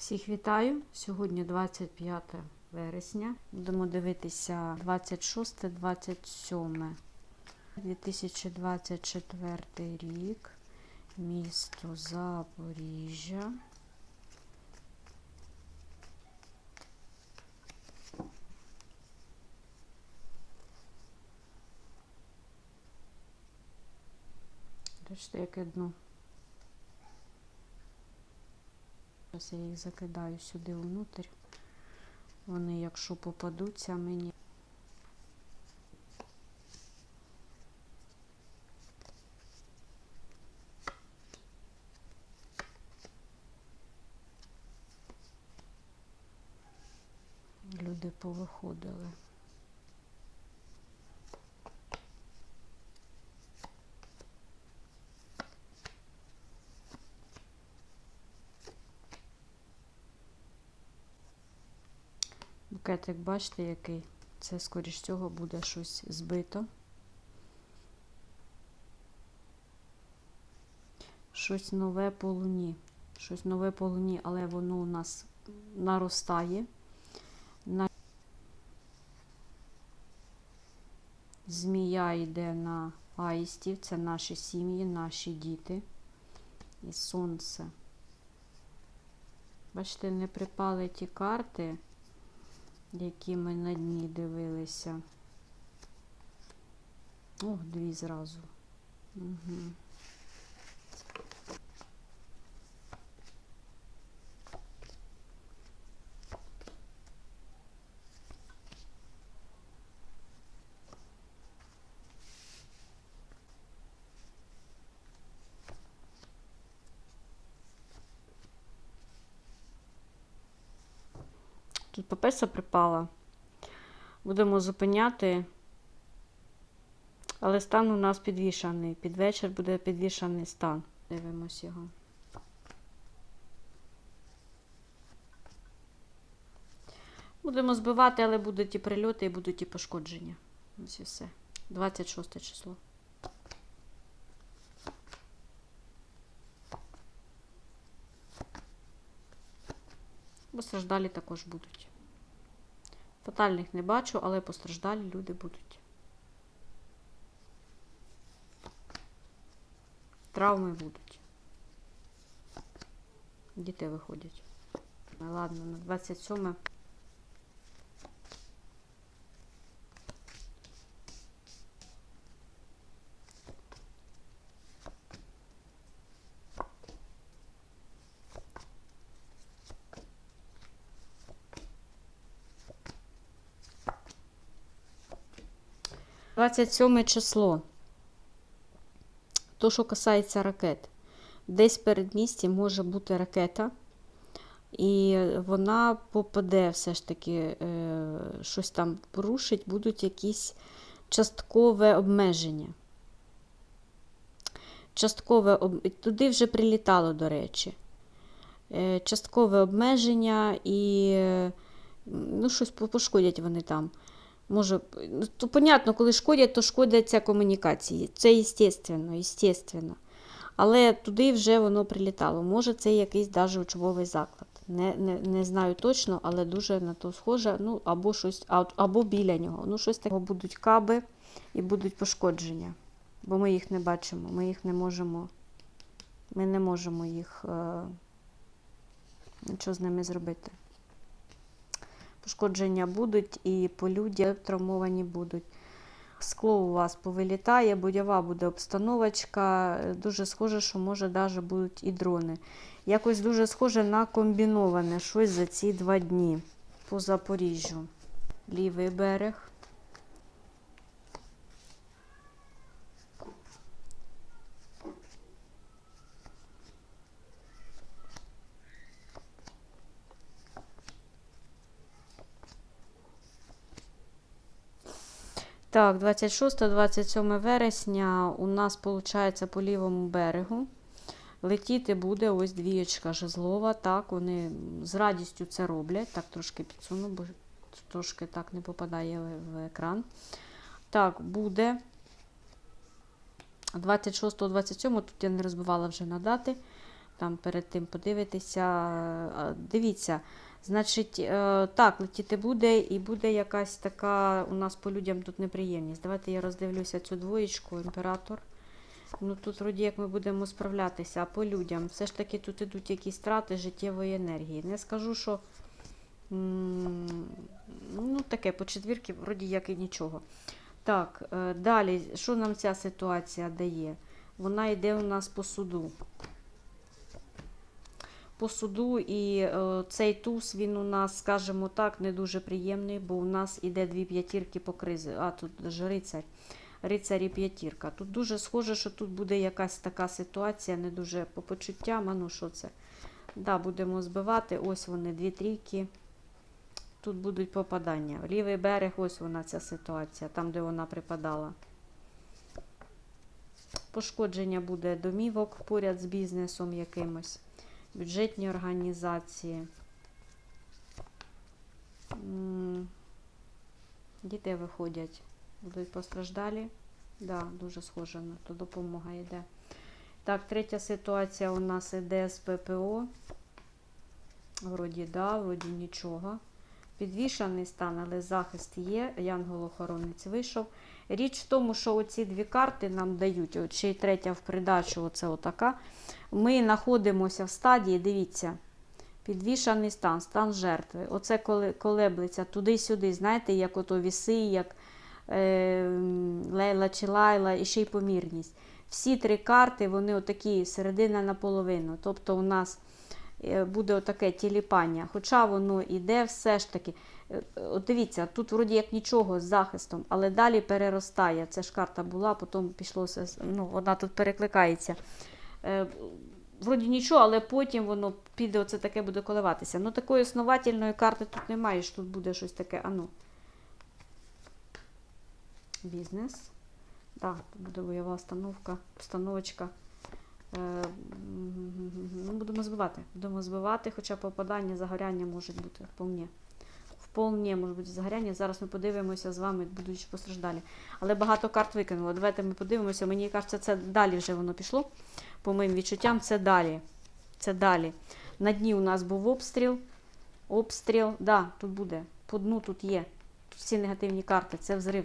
Всіх вітаю! Сьогодні 25 вересня. Будемо дивитися 26-27 2024 рік. Місто Запоріжжя. Бачите, яке дно. Зараз я їх закидаю сюди внутрь. Вони, якщо попадуться мені. Люди повиходили. Букетик, бачите, який? Це, скоріш всього, буде щось збито. Щось нове по луні. Щось нове по луні, але воно у нас наростає. На... Змія йде на аїстів, це наші сім'ї, наші діти. І сонце. Бачите, не припали ті карти які ми на дні дивилися. Ох, дві зразу. Угу. Тут папеса припала. Будемо зупиняти. Але стан у нас підвішаний. Під вечір буде підвішаний стан. Дивимось його. Будемо збивати, але будуть і прильоти, і будуть і пошкодження. Ось і все. 26 число. Постраждалі також будуть. Фатальних не бачу, але постраждалі люди будуть. Травми будуть. Діти виходять. Ладно, на 27. Двадцять сьоме число. То, що касається ракет. Десь в передмісті може бути ракета, і вона попаде все ж таки, е, щось там порушить, будуть якісь часткове обмеження. Часткове. Туди вже прилітало, до речі. Е, часткове обмеження і е, ну, щось пошкодять вони там. Може, то понятно, коли шкодять, то шкодяться комунікації. Це естественно, естественно. Але туди вже воно прилітало. Може, це якийсь навіть учбовий заклад. Не, не, не знаю точно, але дуже на то схоже. Ну, або щось, або біля нього. Ну, щось таке будуть каби і будуть пошкодження. Бо ми їх не бачимо, ми їх не можемо. Ми не можемо їх е, нічого з ними зробити. Пошкодження будуть і по людях травмовані будуть. Скло у вас повилітає, будь-ява буде обстановочка. Дуже схоже, що може навіть будуть і дрони. Якось дуже схоже на комбіноване щось за ці два дні по Запоріжжю. Лівий берег. Так, 26-27 вересня у нас виходить по лівому берегу. Летіти буде ось двієчка жезлова. Так, вони з радістю це роблять. Так, трошки підсуну, бо трошки так не попадає в- екран. Так, буде 26-27, тут я не розбивала вже на дати. там перед тим подивитися. Дивіться, значить, е, так, летіти буде, і буде якась така у нас по людям тут неприємність. Давайте я роздивлюся цю двоєчку, імператор. Ну тут вроді як ми будемо справлятися, а по людям все ж таки тут ідуть якісь страти життєвої енергії. Не скажу, що ну таке по четвірки, вроді як і нічого. Так, е, далі, що нам ця ситуація дає? Вона йде у нас по суду. По суду, і е, цей туз, він у нас, скажімо так, не дуже приємний, бо у нас іде дві п'ятірки по кризі. А, тут даже рицарь. Рицарі п'ятірка. Тут дуже схоже, що тут буде якась така ситуація, не дуже по почуттям. А ну що це? Да, будемо збивати. Ось вони, дві трійки. Тут будуть попадання. Лівий берег, ось вона ця ситуація, там, де вона припадала. Пошкодження буде домівок поряд з бізнесом якимось, бюджетні організації. Діти виходять, будуть постраждалі. Да, дуже схоже на то допомога йде. Так, третя ситуація у нас іде з ППО. Вроді да, вроді нічого. Підвішаний стан, але захист є. Янгол-охоронець вийшов. Річ в тому, що оці дві карти нам дають, от ще й третя в придачу, оце отака. Ми знаходимося в стадії, дивіться, підвішаний стан, стан жертви. Оце коли колеблеться туди-сюди, знаєте, як ото віси, як е, Лейла чи Лайла, і ще й помірність. Всі три карти, вони отакі, середина наполовину. Тобто у нас е, буде отаке тіліпання. Хоча воно іде все ж таки. Е, От дивіться, тут вроді як нічого з захистом, але далі переростає. Це ж карта була, потім пішло ну, вона тут перекликається. Е, Вроді нічого, але потім воно піде, оце таке буде коливатися. Ну, такої основательної карти тут немає, тут буде щось таке. Ану. Бізнес. Так, тут буде бойова установка, установочка. Е, Ну, будемо збивати. Будемо збивати, хоча попадання, загоряння можуть бути вполне. Вполне може бути загоряння. Зараз ми подивимося з вами, будучи постраждалі. Але багато карт викинуло. Давайте ми подивимося. Мені кажеться, це далі вже воно пішло. По моїм відчуттям, це далі. Це далі. На дні у нас був обстріл. Обстріл, да, тут буде. По дну тут є. Тут всі негативні карти. Це взрив.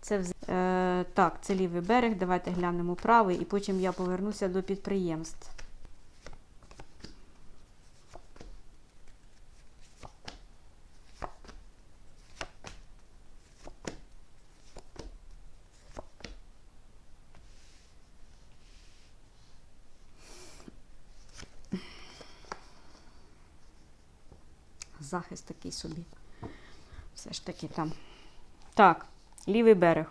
Це взрив. Е, так, це лівий берег. Давайте глянемо правий, і потім я повернуся до підприємств. Захист такий собі. Все ж таки там. Так, лівий берег.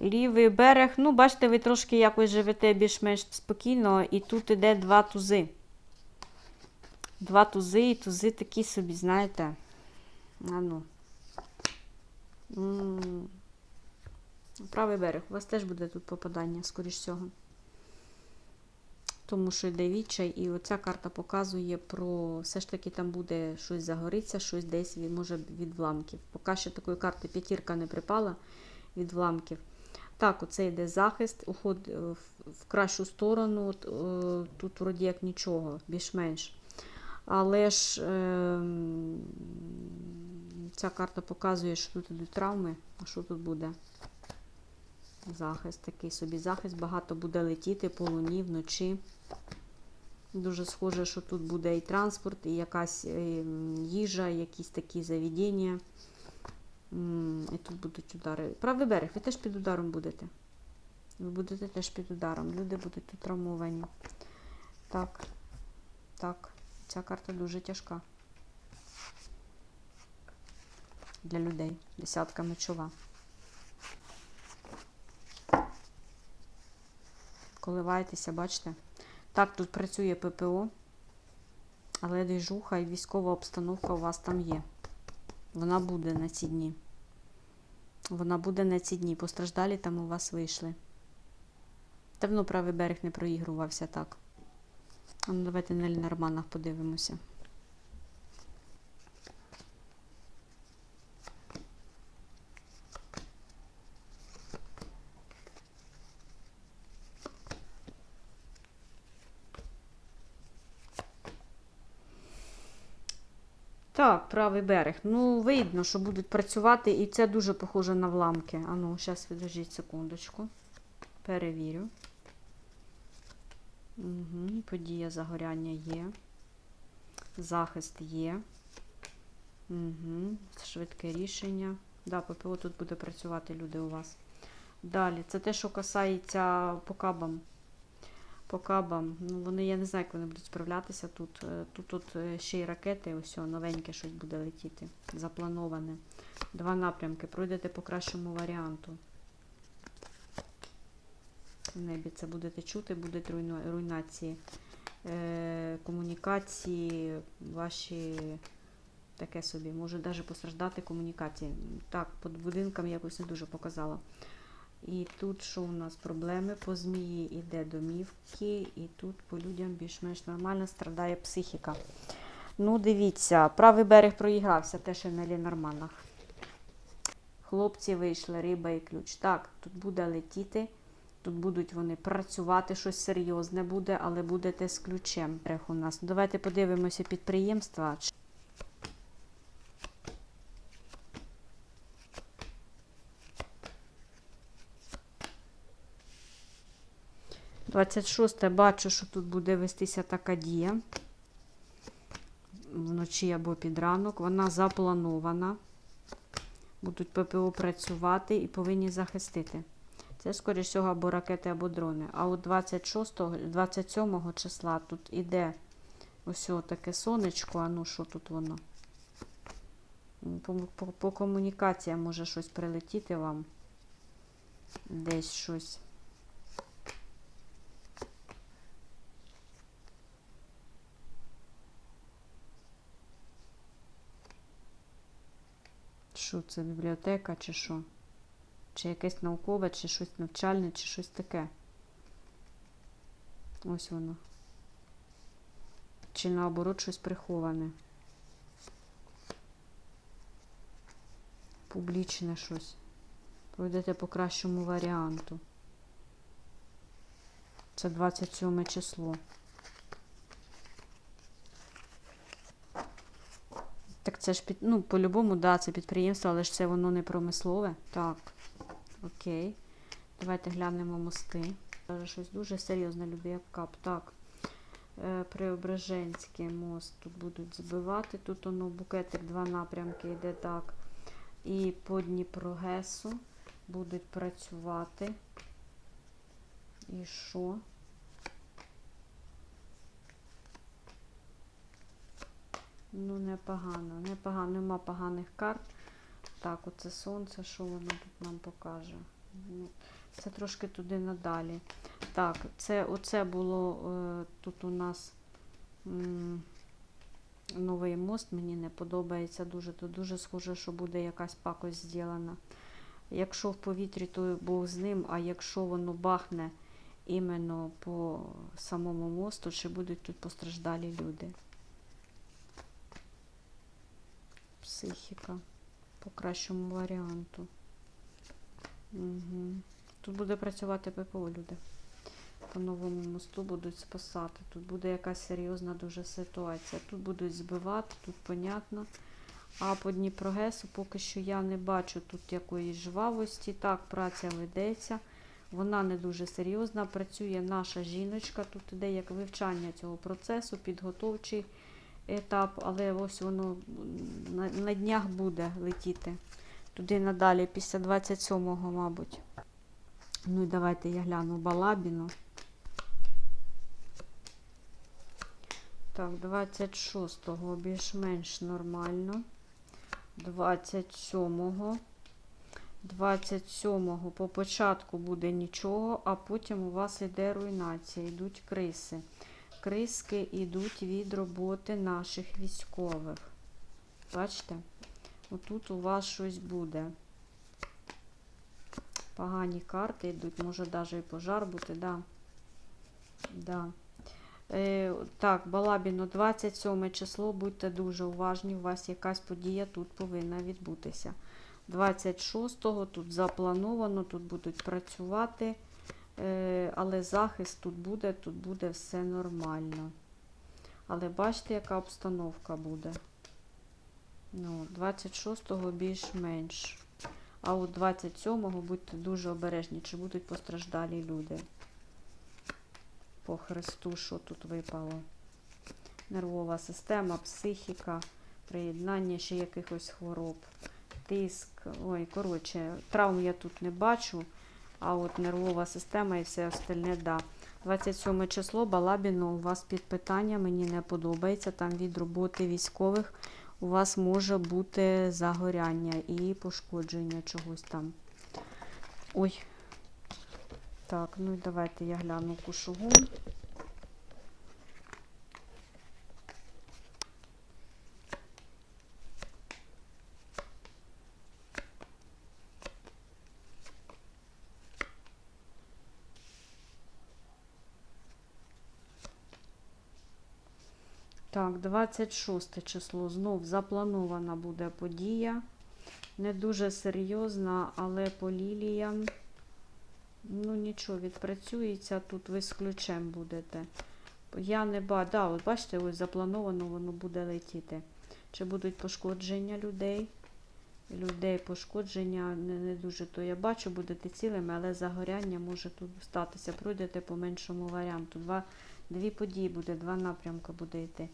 Лівий берег, ну, бачите, ви трошки якось живете більш-менш спокійно, і тут іде два тузи. Два тузи, і тузи такі собі, знаєте. А ну. Правий берег. У вас теж буде тут попадання, скоріш всього. Тому що йде відчай, і оця карта показує про все ж таки там буде щось загориться, щось десь від, може від вламків. Поки що такої карти п'ятірка не припала від вламків. Так, оце йде захист, уход е, в, кращу сторону. Е, тут вроді як нічого, більш-менш. Але ж е, ця карта показує, що тут ідуть травми. А що тут буде? Захист такий собі. Захист багато буде летіти по луні вночі. Дуже схоже, що тут буде і транспорт, і якась е, їжа, якісь такі заведення. І тут будуть удари. Правий берег, ви теж під ударом будете. Ви будете теж під ударом. Люди будуть тут травмовані. Так, так. Ця карта дуже тяжка. Для людей. Десятка мечова. Коливаєтеся, бачите? Так, тут працює ППО, але двіжуха і військова обстановка у вас там є. Вона буде на ці дні. Вона буде на ці дні. Постраждалі там у вас вийшли. Давно правий берег не проігрувався так. Ну, давайте на Лінарманах подивимося. Так, правий берег. Ну, видно, що будуть працювати, і це дуже похоже на вламки. А ну, зараз відложіть секундочку. Перевірю. Угу, подія загоряння є. Захист є. Угу, швидке рішення. Да, ППО тут буде працювати люди у вас. Далі, це те, що касається по кабам. По кабам. Ну, вони, я не знаю, як вони будуть справлятися тут. Е, Тут, тут е, ще й ракети, ось новеньке щось буде летіти. Заплановане. Два напрямки. Пройдете по кращому варіанту. В небі це будете чути, будуть руйнації. Е, комунікації, ваші таке собі. Може навіть постраждати комунікації. Так, під будинком якось не дуже показала. І тут що у нас проблеми? По змії йде домівки, і тут по людям більш-менш нормально страдає психіка. Ну, дивіться, правий берег проігрався, теж на Лінорманах. Хлопці вийшли, риба і ключ. Так, тут буде летіти, тут будуть вони працювати, щось серйозне буде, але будете з ключем. У нас. Давайте подивимося підприємства. 26 бачу, що тут буде вестися така дія. Вночі або під ранок. Вона запланована. Будуть ППО працювати і повинні захистити. Це, скоріш всього, або ракети, або дрони. А от 26, 27 числа тут іде ось таке сонечко. А ну, що тут воно? По, по, по комунікаціям може щось прилетіти вам. Десь щось. Що це бібліотека, чи що? Чи якесь наукове, чи щось навчальне, чи щось таке. Ось воно. Чи наоборот щось приховане. Публічне щось. Пройдете по кращому варіанту. Це 27 число. Це ж під, ну, по-любому, да, це підприємство, але ж це воно не промислове. Так. Окей. Давайте глянемо мости. Каже, щось дуже серйозне, любі, як кап. Так. Е, Преображенський мост тут будуть збивати. Тут воно букетик, два напрямки йде так. І по Дніпрогесу будуть працювати. І що? Ну, непогано, непогано, нема поганих карт. Так, оце сонце, що воно тут нам покаже? Ну, Це трошки туди надалі. Так, це оце було е, тут у нас новий мост. Мені не подобається дуже. Тут дуже схоже, що буде якась пакость зроблена. Якщо в повітрі, то Бог з ним, а якщо воно бахне іменно по самому мосту, чи будуть тут постраждалі люди. Психіка. По кращому варіанту. Угу. Тут буде працювати ППО люди. По новому мосту будуть спасати. Тут буде якась серйозна дуже ситуація. Тут будуть збивати, тут понятно. А по Дніпрогесу поки що я не бачу тут якоїсь жвавості. Так, праця ведеться. Вона не дуже серйозна. Працює наша жіночка. Тут іде як вивчання цього процесу, підготовчий етап, але ось воно на, на днях буде летіти. Туди надалі, після 27-го, мабуть. Ну і давайте я гляну Балабіну. Так, 26-го більш-менш нормально. 27-го. 27-го по початку буде нічого, а потім у вас йде руйнація, йдуть криси. Криски йдуть від роботи наших військових. Бачите? Отут у вас щось буде. Погані карти йдуть, може навіть і пожар бути, да. Да. Е, так, Балабіно, 27 число, будьте дуже уважні, у вас якась подія тут повинна відбутися. 26-го тут заплановано, тут будуть працювати, але захист тут буде, тут буде все нормально. Але бачите, яка обстановка буде. Ну, 26-го більш-менш. А от 27-го будьте дуже обережні, чи будуть постраждалі люди. По Христу, що тут випало? Нервова система, психіка, приєднання ще якихось хвороб, тиск. Ой, коротше, травм я тут не бачу, а от нервова система і все остальне, да. 27 число Балабіно у вас під питання, мені не подобається. Там від роботи військових у вас може бути загоряння і пошкодження чогось там. Ой. Так, ну і давайте я гляну кушугум. Так, 26 число. Знов запланована буде подія. Не дуже серйозна, але по ліліям. Ну, нічого, відпрацюється. Тут ви з ключем будете. Я не бачу. Да, от бачите, ось заплановано воно буде летіти. Чи будуть пошкодження людей? Людей пошкодження не, не дуже то я бачу, будете цілими, але загоряння може тут статися. Пройдете по меншому варіанту. Два, дві події буде, два напрямки буде йти.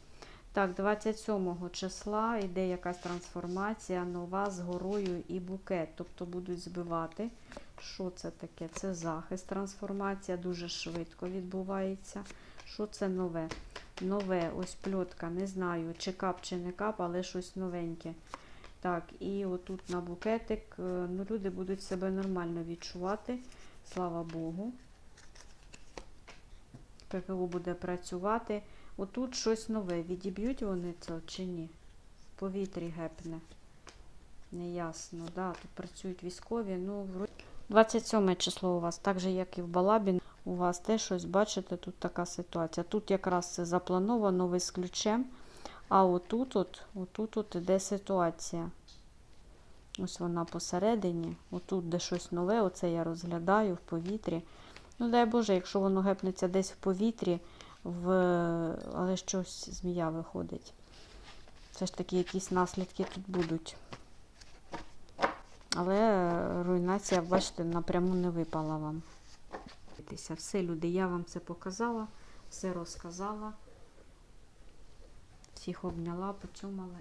Так, 27 числа йде якась трансформація, нова з горою і букет. Тобто будуть збивати. Що це таке? Це захист, трансформація дуже швидко відбувається. Що це нове? Нове, ось пльотка, не знаю, чи кап, чи не кап, але щось новеньке. Так, і отут на букетик, е, ну, люди будуть себе нормально відчувати, слава Богу. ППО буде працювати. Отут щось нове. Відіб'ють вони це чи ні? В повітрі гепне. Неясно, да, тут працюють військові. Ну, вроді- 27 число у вас, так же, як і в Балабін, у вас теж щось, бачите, тут така ситуація. Тут якраз це заплановано, ви з ключем, а отут, от, отут от іде ситуація. Ось вона посередині, отут де щось нове, оце я розглядаю в повітрі. Ну, дай Боже, якщо воно гепнеться десь в повітрі, в... але щось змія виходить. Все ж таки якісь наслідки тут будуть. Але руйнація, бачите, напряму не випала вам. Все, люди, я вам це показала, все розказала. Всіх обняла, поцьомала